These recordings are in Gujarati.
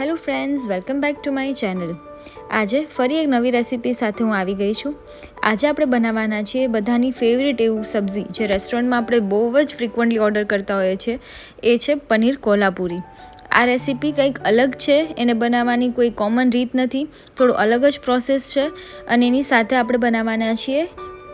Hello friends, welcome back to my channel. આજે ફરી એક નવી રેસીપી સાથે હું આવી ગઈ છું. આજે આપણે બનાવવાના છીએ બધાની ફેવરેટ એવું સબ્જી જે રેસ્ટોરન્ટમાં આપણે બહુ જ ફ્રિકવન્ટલી ઓર્ડર કરતા હોઈએ છીએ. એ છે પનીર કોલ્હાપુરી. આ રેસીપી કંઈક અલગ છે, એને બનાવવાની કોઈ કોમન રીત નથી, થોડું અલગ જ પ્રોસેસ છે અને એની સાથે આપણે બનાવવાના છીએ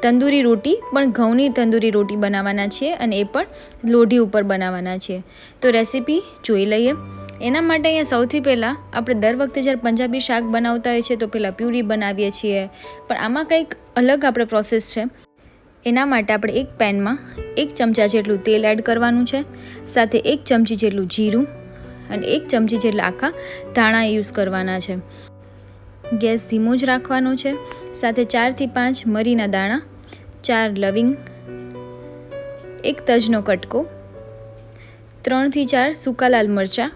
તંદૂરી રોટી, પણ ઘઉંની તંદૂરી રોટી બનાવવાના છીએ અને એ પણ લોઢી ઉપર બનાવવાના છીએ. તો રેસીપી જોઈ લઈએ. એના માટે અહીંયા સૌથી પહેલાં આપણે દર વખતે જ્યારે પંજાબી શાક બનાવતા હોઈએ છીએ તો પહેલાં પ્યુરી બનાવીએ છીએ. પણ આમાં કંઈક અલગ આપણે પ્રોસેસ છે. એના માટે આપણે એક પેનમાં એક ચમચા જેટલું તેલ એડ કરવાનું છે, સાથે એક ચમચી જેટલું જીરું અને એક ચમચી જેટલા આખા ધાણા યુઝ કરવાના છે. ગેસ ધીમો જ રાખવાનો છે, સાથે ચારથી પાંચ મરીના દાણા, ચાર લવિંગ, એક તજનો કટકો ત્રણથી ચાર સૂકા લાલ મરચાં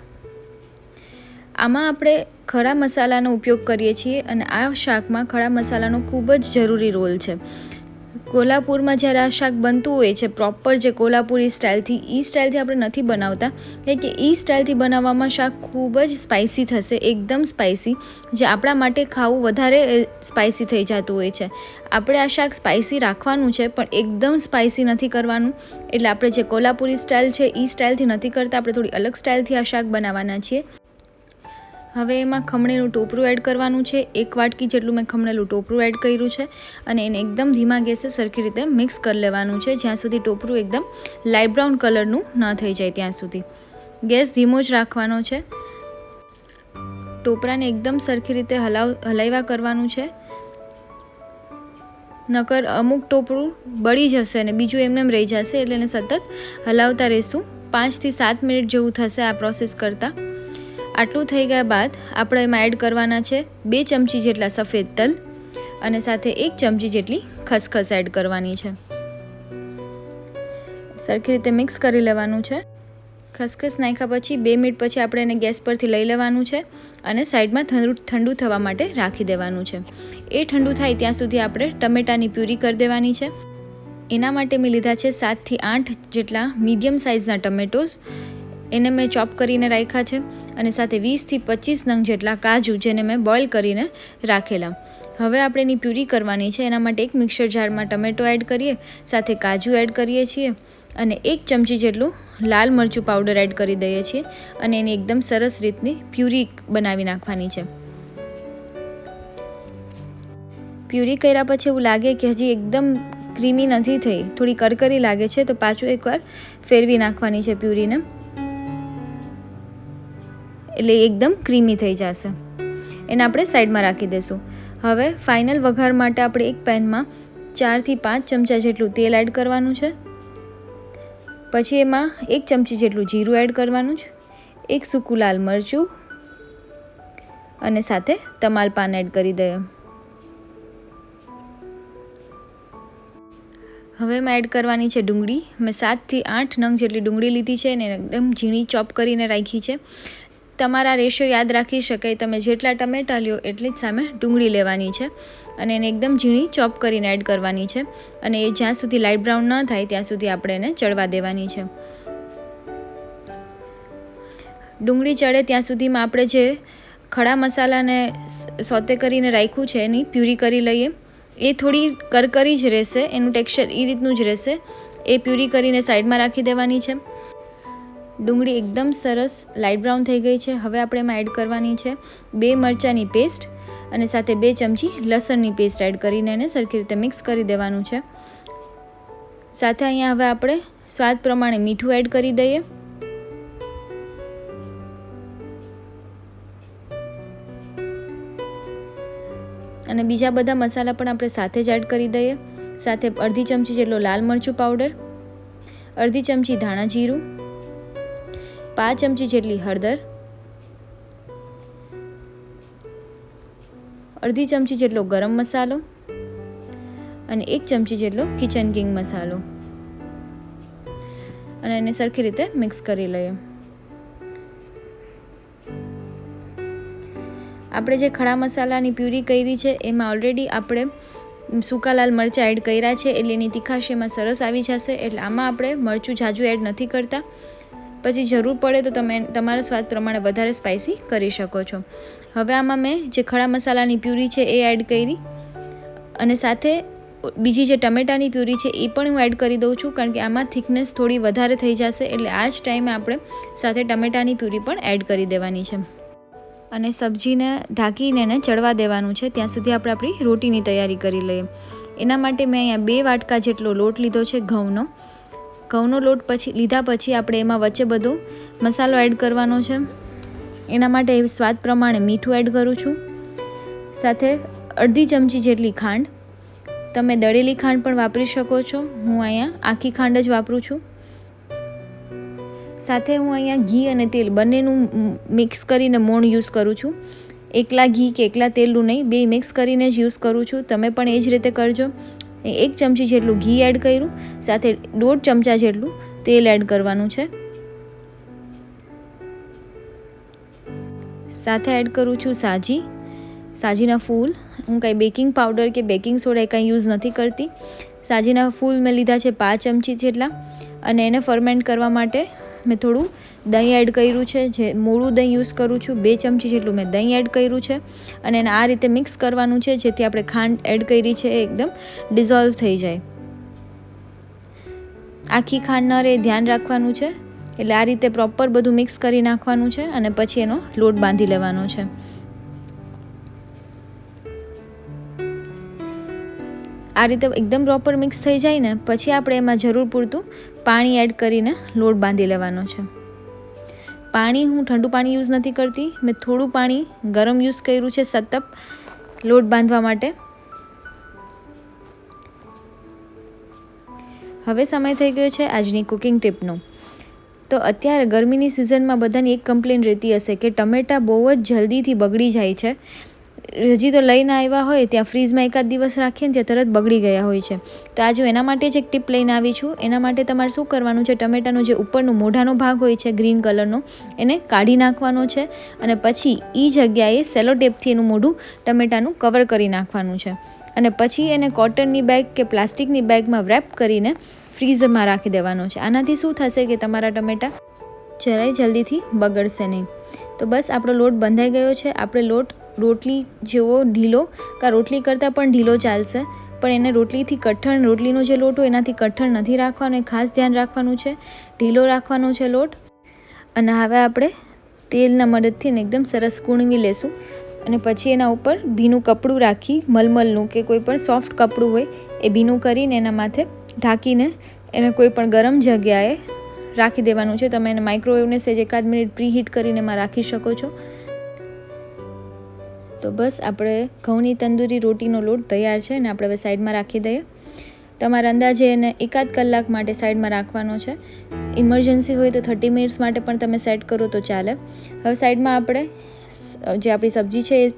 આમાં આપણે ખડા મસાલાનો ઉપયોગ કરીએ છીએ અને આ શાકમાં ખડા મસાલાનો ખૂબ જ જરૂરી રોલ છે. કોલ્હાપુરમાં જ્યારે આ શાક બનતું હોય છે પ્રોપર જે કોલ્હાપુરી સ્ટાઇલથી એ સ્ટાઇલથી આપણે નથી બનાવતા કેમ કે એ સ્ટાઇલથી બનાવવામાં શાક ખૂબ જ સ્પાઇસી થશે, એકદમ સ્પાઇસી જે આપણા માટે ખાવું વધારે સ્પાઇસી થઈ જતું હોય છે. આપણે આ શાક સ્પાઇસી રાખવાનું છે, પણ એકદમ સ્પાઇસી નથી કરવાનું, એટલે આપણે જે કોલ્હાપુરી સ્ટાઇલ છે એ સ્ટાઇલથી નથી કરતા, આપણે થોડી અલગ સ્ટાઇલથી આ શાક બનાવવાના છીએ. હવે એમાં ખમણેલું ટોપરું એડ કરવાનું છે. એક વાટકી જેટલું મેં ખમણેલું ટોપરું એડ કર્યું છે અને એને એકદમ ધીમા ગેસે સરખી રીતે મિક્સ કરી લેવાનું છે. જ્યાં સુધી ટોપરું એકદમ લાઇટ બ્રાઉન કલરનું ન થઈ જાય ત્યાં સુધી. ગેસ ધીમો જ રાખવાનો છે. ટોપરાને એકદમ સરખી રીતે હલાવ, હલાવ્યા કરવાનું છે. નકર અમુક ટોપરું બળી જશે અને બીજું એમને રહી જશે એટલે એને સતત હલાવતા રહીશું. પાંચથી સાત મિનિટ જેવું થશે આ પ્રોસેસ કરતાં. આટલું થઈ ગયા બાદ આપણે એમાં એડ કરવાના છે બે ચમચી જેટલા સફેદ તલ અને સાથે એક ચમચી જેટલી ખસખસ એડ કરવાની છે. સરખી રીતે મિક્સ કરી લેવાનું છે. ખસખસ નાખ્યા પછી બે મિનિટ પછી આપણે એને ગેસ પરથી લઈ લેવાનું છે અને સાઈડમાં ઠંડુ ઠંડુ થવા માટે રાખી દેવાનું છે. એ ઠંડુ થાય ત્યાં સુધી આપણે ટમેટાની પ્યુરી કરી દેવાની છે. એના માટે મેં લીધા છે સાતથી આઠ જેટલા મીડિયમ સાઇઝના ટમેટોઝ. એને મેં ચોપ કરીને રાખ્યા છે અને સાથે વીસથી પચીસ નંગ જેટલા કાજુ જેને મેં બોઇલ કરીને રાખેલા. હવે આપણે એની પ્યુરી કરવાની છે. એના માટે એક મિક્સર જારમાં ટમેટો એડ કરીએ, સાથે કાજુ એડ કરીએ છીએ અને એક ચમચી જેટલું લાલ મરચું પાવડર એડ કરી દઈએ છીએ અને એની એકદમ સરસ રીતની પ્યુરી બનાવી નાખવાની છે. પ્યુરી કર્યા પછી એવું લાગે કે હજી એકદમ ક્રીમી નથી થઈ. થોડી કરકરી લાગે છે, તો પાછું એકવાર ફેરવી નાખવાની છે પ્યુરીને. એટલે એકદમ ક્રીમી થઈ જશે. એને આપણે સાઈડમાં રાખી દઈશું હવે ફાઇનલ વઘાર માટે આપણે એક પેનમાં ચારથી પાંચ ચમચા જેટલું તેલ એડ કરવાનું છે. પછી એમાં એક ચમચી જેટલું જીરું એડ કરવાનું છે. એક સૂકું લાલ મરચું અને સાથે તમાલ પાન એડ કરી દઈએ. હવે મેં એડ કરવાની છે ડુંગળી. મેં સાતથી આઠ નંગ જેટલી ડુંગળી લીધી છે અને એકદમ ઝીણી ચોપ કરીને રાખી છે. તમારા રેશિયો યાદ રાખી શકાય. તમે જેટલા ટમેટા લ્યો એટલી જ સામે ડુંગળી લેવાની છે અને એને એકદમ ઝીણી ચોપ કરીને એડ કરવાની છે. અને એ જ્યાં સુધી લાઇટ બ્રાઉન ન થાય ત્યાં સુધી આપણે એને ચડવા દેવાની છે. ડુંગળી ચડે ત્યાં સુધીમાં આપણે જે ખડા મસાલાને સોતે કરીને રાખ્યું છે એની પ્યુરી કરી લઈએ. એ થોડી કરકરી જ રહેશે, એનું ટેક્સચર એ રીતનું જ રહેશે. એ પ્યુરી કરીને સાઈડમાં રાખી દેવાની છે. ડુંગળી એકદમ સરસ લાઇટ બ્રાઉન થઈ ગઈ છે. હવે આપણે એમાં એડ કરવાની છે બે મરચાંની પેસ્ટ અને સાથે બે ચમચી લસણની પેસ્ટ એડ કરીને એને સરખી રીતે મિક્સ કરી દેવાનું છે. સાથે અહીંયા હવે આપણે સ્વાદ પ્રમાણે મીઠું એડ કરી દઈએ. અને બીજા બધા મસાલા પણ આપણે સાથે જ એડ કરી દઈએ. સાથે અડધી ચમચી જેટલો લાલ મરચું પાવડર અડધી ચમચી ધાણા જીરું પાંચ ચમચી જેટલી હળદર, અડધી ચમચી જેટલો ગરમ મસાલો અને એક ચમચી જેટલો કિચન કિંગ મસાલો. અને એને સરખી રીતે મિક્સ કરી લઈએ. આપણે જે ખડા મસાલાની પ્યુરી કરી છે, એમાં ઓલરેડી આપણે સૂકા લાલ મરચાં એડ કર્યા છે, એટલે એની તીખાશ એમાં સરસ આવી જશે, એટલે આમાં આપણે મરચું જાજુ એડ નથી કરતા. પછી જરૂર પડે તો તમે તમારા સ્વાદ પ્રમાણે વધારે સ્પાઇસી કરી શકો છો. હવે આમાં મેં જે ખડા મસાલાની પ્યુરી છે એ એડ કરી અને સાથે બીજી જે ટમેટાની પ્યુરી છે એ પણ હું એડ કરી દઉં છું કારણ કે આમાં થિકનેસ થોડી વધારે થઈ જશે એટલે આ જ ટાઈમે આપણે સાથે ટમેટાની પ્યુરી પણ એડ કરી દેવાની છે. અને સબ્જીને ઢાંકીને એને ચડવા દેવાનું છે. ત્યાં સુધી આપણે આપણી રોટીની તૈયારી કરી લઈએ. એના માટે મેં અહીંયા બે વાટકા જેટલો લોટ લીધો છે ઘઉંનો. ઘઉંનો લોટ પછી લીધા પછી આપણે એમાં વચ્ચે બધો મસાલો એડ કરવાનો છે. એના માટે સ્વાદ પ્રમાણે મીઠું એડ કરું છું. સાથે અડધી ચમચી જેટલી ખાંડ. તમે દળેલી ખાંડ પણ વાપરી શકો છો. હું અહીંયા આખી ખાંડ જ વાપરું છું. સાથે હું અહીંયા ઘી અને તેલ બંનેનું મિક્સ કરીને મોણ યુઝ કરું છું. એકલા ઘી કે એકલા તેલનું નહીં, બે મિક્સ કરીને જ યુઝ કરું છું. તમે પણ એ જ રીતે કરજો. એક ચમચી જેટલું ઘી એડ કર્યું, સાથે દોઢ ચમચા જેટલું તેલ એડ કરવાનું છે. સાથે એડ કરું છું સાજી. સાજીના ફૂલ, હું કાંઈ બેકિંગ પાવડર કે બેકિંગ સોડા કાંઈ યુઝ નથી કરતી. સાજીના ફૂલ મેં લીધા છે પાંચ ચમચી જેટલા અને એને ફર્મેન્ટ કરવા માટે મેં થોડું દહીં એડ કર્યું છે, જે મોળું દહીં યુઝ કરું છું, બે ચમચી જેટલું મેં દહીં એડ કર્યું છે. અને એને આ રીતે મિક્સ કરવાનું છે, જેથી આપણે ખાંડ એડ કરી છે, એ એકદમ ડિઝોલ્વ થઈ જાય. આખી ખાંડ ન રહે, ધ્યાન રાખવાનું છે. એટલે આ રીતે પ્રોપર બધું મિક્સ કરી નાખવાનું છે અને પછી એનો લોટ બાંધી લેવાનો છે. આ રીતે એકદમ પ્રોપર મિક્સ થઈ જાય ને, પછી આપણે એમાં જરૂર પૂરતું પાણી એડ કરીને લોટ બાંધી લેવાનો છે. પાણી હું ઠંડુ પાણી યુઝ નથી કરતી. મેં થોડું પાણી ગરમ યુઝ કર્યું છે સતત લોટ બાંધવા માટે. હવે સમય થઈ ગયો છે આજની કુકિંગ ટીપનો તો અત્યારે ગરમીની સિઝનમાં બધાની એક કમ્પ્લેન રહેતી હશે કે ટમેટાં બહુ જ જલ્દીથી બગડી જાય છે. હજી તો લઈને આવ્યા હોય, ત્યાં ફ્રીઝમાં એકાદ દિવસ રાખીએ ને ત્યાં તરત બગડી ગયા હોય છે. તો આજે એના માટે જ એક ટીપ લઈને આવી છું. એના માટે તમારે શું કરવાનું છે? ટમેટાનો જે ઉપરનો મોઢાનો ભાગ હોય છે, ગ્રીન કલરનો, એને કાઢી નાખવાનો છે અને પછી એ જગ્યાએ સેલો ટેપથી એનું મોઢું ટમેટાનું કવર કરી નાખવાનું છે. અને પછી એને કોટનની બેગ કે પ્લાસ્ટિકની બેગમાં રેપ કરીને ફ્રીઝરમાં રાખી દેવાનો છે. આનાથી શું થશે કે તમારા ટમેટા જરાય જલ્દીથી બગડશે નહીં. તો બસ આપણો લોટ બંધાઈ ગયો છે. આપણે લોટ રોટલી જેવો ઢીલો, કાં રોટલી કરતાં પણ ઢીલો ચાલશે. પણ એને રોટલીથી કઠણ, રોટલીનો જે લોટ હોય એનાથી કઠણ નથી રાખવાનો, એ ખાસ ધ્યાન રાખવાનું છે. ઢીલો રાખવાનો છે લોટ. અને હવે આપણે તેલના મદદથી એકદમ સરસ કૂણવી લેશું. અને પછી એના ઉપર ભીનું કપડું રાખી, મલમલનું કે કોઈ પણ સોફ્ટ કપડું હોય, એ ભીનું કરીને એના માથે ઢાંકીને એને કોઈ પણ ગરમ જગ્યાએ રાખી દેવાનું છે. તમે એને માઇક્રોવેવને સેજ એકાદ મિનિટ પ્રીહીટ કરીને એમાં રાખી શકો છો. તો બસ આપણે ઘઉંની તંદૂરી રોટીનો લોટ તૈયાર છે અને આપણે હવે સાઈડમાં રાખી દઈએ. તમારા અંદાજે એને એકાદ કલાક માટે સાઈડમાં રાખવાનો છે. ઇમરજન્સી હોય તો થર્ટી મિનિટ્સ માટે પણ તમે સેટ કરો તો ચાલે. હવે સાઈડમાં આપણે જે આપણી સબ્જી છે એ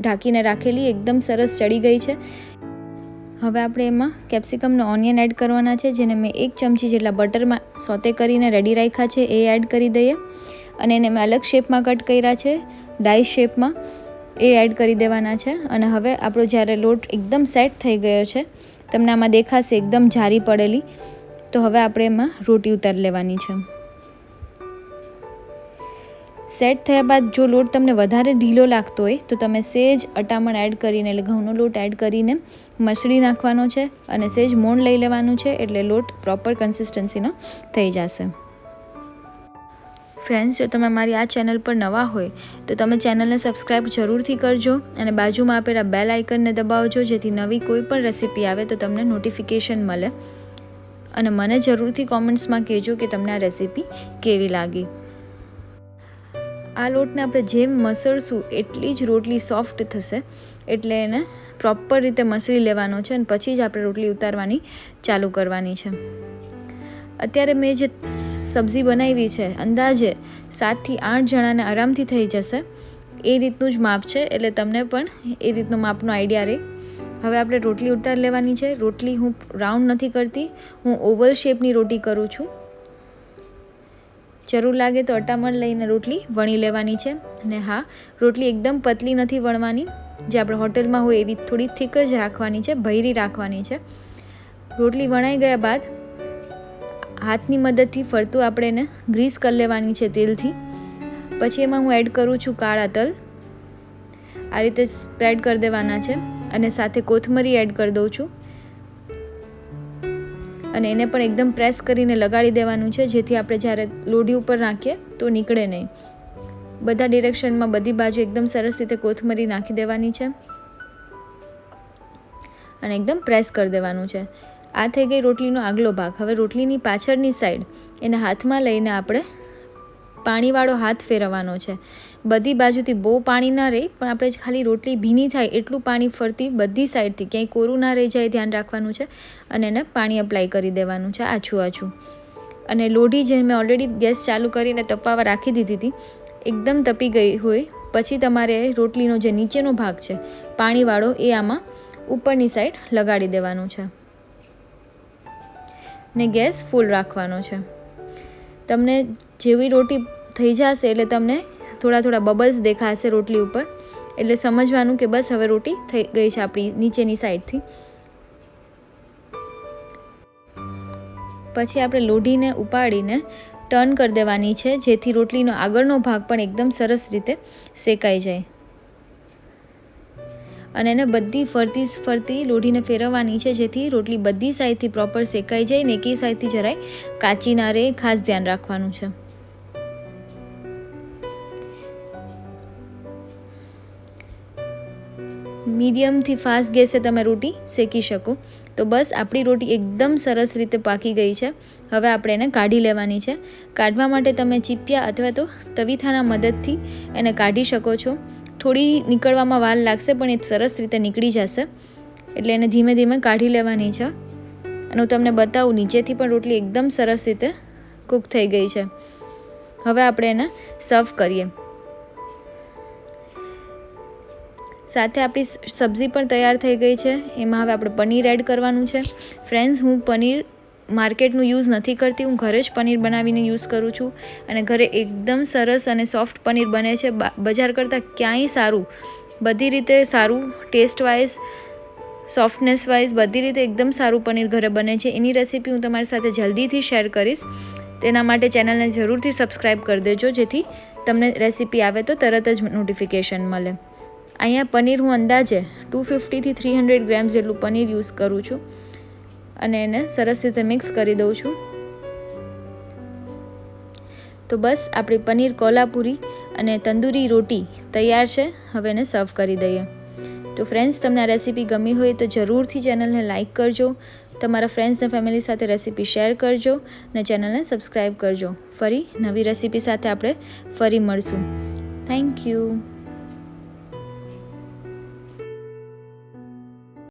ઢાંકીને રાખેલી એકદમ સરસ ચડી ગઈ છે. હવે આપણે એમાં કેપ્સિકમનો ઓનિયન એડ કરવાના છે, જેને મેં એક ચમચી જેટલા બટરમાં સોતે કરીને રેડી રાખ્યા છે, એ એડ કરી દઈએ. અને એને મેં અલગ શેપમાં કટ કર્યા છે, ડાઈ શેપમાં. એ એડ કરી દેવાના છે. અને હવે આપણો જ્યારે લોટ એકદમ સેટ થઈ ગયો છે, તમને આમાં દેખાશે એકદમ જારી પડેલી. તો હવે આપણે એમાં રોટી ઉતારી લેવાની છે. સેટ થયા બાદ જો લોટ તમને વધારે ઢીલો લાગતો હોય, તો તમે સેજ અટામણ એડ કરીને એટલે ઘઉંનો લોટ એડ કરીને મસળી નાખવાનો છે અને સેજ મોણ લઈ લેવાનું છે એટલે લોટ પ્રોપર કન્સિસ્ટન્સીનો થઈ જશે. ફ્રેન્ડ્સ, જો તમે મારી આ ચેનલ પર નવા હોય, તો તમે ચેનલને સબસ્ક્રાઈબ જરૂરથી કરજો અને બાજુમાં આપેલા બેલ આઇકનને દબાવજો, જેથી નવી કોઈ પણ રેસીપી આવે તો તમને નોટિફિકેશન મળે. અને મને જરૂરથી કોમેન્ટ્સમાં કહેજો કે તમને આ રેસીપી કેવી લાગી. આ લોટને આપણે જેમ મસળશું, એટલી જ રોટલી સોફ્ટ થશે. એટલે એને પ્રોપર રીતે મસળી લેવાનો છે અને પછી જ આપણે રોટલી ઉતારવાની ચાલુ કરવાની છે. અત્યારે મેં જે સબ્જી બનાવી છે, અંદાજે સાતથી આઠ જણાને આરામથી થઈ જશે. એ રીતનું જ માપ છે, એટલે તમને પણ એ રીતનું માપનો આઈડિયા રહે. હવે આપણે રોટલી ઉતાર લેવાની છે. રોટલી હું રાઉન્ડ નથી કરતી, હું ઓવલ શેપની રોટી કરું છું. જરૂર લાગે તો અટામણ લઈને રોટલી વણી લેવાની છે. અને હા, રોટલી એકદમ પતલી નથી વણવાની. જે આપણે હોટેલમાં હોય એવી થોડી થીક જ રાખવાની છે, ભૈરી રાખવાની છે. રોટલી વણાઈ ગયા બાદ હાથની મદદથી ફરતું આપણે એને ગ્રીસ કરી લેવાની છે તેલથી. પછી એમાં હું એડ કરું છું કાળા તલ. આ રીતે સ્પ્રેડ કરી દેવાના છે અને સાથે કોથમરી એડ કરી દઉં છું. અને એને પણ એકદમ પ્રેસ કરીને લગાડી દેવાનું છે, જેથી આપણે જ્યારે લોઢી ઉપર નાખીએ તો નીકળે નહીં. બધા ડિરેક્શનમાં બધી બાજુ એકદમ સરસ રીતે કોથમરી નાખી દેવાની છે. અને એકદમ પ્રેસ કરી દેવાનું છે. આ થઈ ગઈ રોટલીનો આગલો ભાગ. હવે રોટલીની પાછળની સાઈડ એને હાથમાં લઈને આપણે પાણીવાળો હાથ ફેરવવાનો છે. બધી બાજુથી બહુ પાણી ના રહે, પણ આપણે ખાલી રોટલી ભીની થાય એટલું પાણી ફરતી બધી સાઈડથી ક્યાંય કોરું ના રહી જાય ધ્યાન રાખવાનું છે અને એને પાણી અપ્લાય કરી દેવાનું છે આછું આછું. અને લોઢી જે મેં ઓલરેડી ગેસ ચાલુ કરીને તપાવા રાખી દીધી હતી, એકદમ તપી ગઈ હોય, પછી તમારે રોટલીનો જે નીચેનો ભાગ છે, પાણીવાળો એ આમાં ઉપરની સાઈડ લગાડી દેવાનું છે. ને ગેસ ફૂલ રાખવાનો છે. તમને જેવી રોટી થઈ જશે એટલે તમને થોડા થોડા બબલ્સ દેખાશે રોટલી ઉપર, એટલે સમજવાનું કે બસ હવે રોટી થઈ ગઈ છે આપણી નીચેની સાઈડથી. પછી આપણે લોઢીને ઉપાડીને ટર્ન કરી દેવાની છે, જેથી રોટલીનો આગળનો ભાગ પણ એકદમ સરસ રીતે શેકાઈ જાય. અને એને બધી ફરતી ફરતી લોઢીને ફેરવવાની છે, જેથી રોટલી બધી સાઈડથી પ્રોપર શેકાઈ જાય ને એકી સાઈડથી જરાય કાચી ના રહે, ખાસ ધ્યાન રાખવાનું છે. મીડિયમથી ફાસ્ટ ગેસે તમે રોટી શેકી શકો. તો બસ આપણી રોટી એકદમ સરસ રીતે પાકી ગઈ છે. હવે આપણે એને કાઢી લેવાની છે. કાઢવા માટે તમે ચીપિયા અથવા તો તવીથાના મદદથી એને કાઢી શકો છો. થોડી નીકળવામાં વાર લાગશે, પણ એ સરસ રીતે નીકળી જશે. એટલે એને ધીમે ધીમે કાઢી લેવાની છે. અને હું તમને બતાવું, નીચેથી પણ રોટલી એકદમ સરસ રીતે કૂક થઈ ગઈ છે. હવે આપણે એને સર્વ કરીએ. સાથે આપણી સબ્જી પણ તૈયાર થઈ ગઈ છે. એમાં હવે આપણે પનીર એડ કરવાનું છે. ફ્રેન્ડ્સ, હું પનીર માર્કેટનું યુઝ નથી કરતી, હું ઘરે જ પનીર બનાવીને યુઝ કરું છું અને ઘરે એકદમ સરસ અને સોફ્ટ પનીર બને છે. બજાર કરતાં ક્યાંય સારું, બધી રીતે સારું ટેસ્ટ વાઇઝ સોફ્ટનેસ વાઇઝ બધી રીતે એકદમ સારું પનીર ઘરે બને છે. એની રેસીપી હું તમારી સાથે જલ્દીથી શેર કરીશ. તેના માટે ચેનલને જરૂરથી સબસ્ક્રાઈબ કરી દેજો, જેથી તમને રેસીપી આવે તો તરત જ નોટિફિકેશન મળે. અહીંયા પનીર હું અંદાજે ટુ ફિફ્ટીથી થ્રી હંડ્રેડ ગ્રામ્સ જેટલું પનીર યુઝ કરું છું. અને એને સરસ રીતે મિક્સ કરી દઉં છું. તો બસ, આપણી પનીર કોલ્હાપુરી અને તંદૂરી રોટી તૈયાર છે. હવે એને સર્વ કરી દઈએ. તો ફ્રેન્ડ્સ તમને આ રેસીપી ગમી હોય તો જરૂરથી ચેનલને લાઇક કરજો. તમારા ફ્રેન્ડ્સ અને ફેમિલી સાથે રેસીપી શેર કરજો અને ચેનલને સબસ્ક્રાઈબ કરજો. ફરી નવી રેસીપી સાથે આપણે ફરી મળશું. Thank you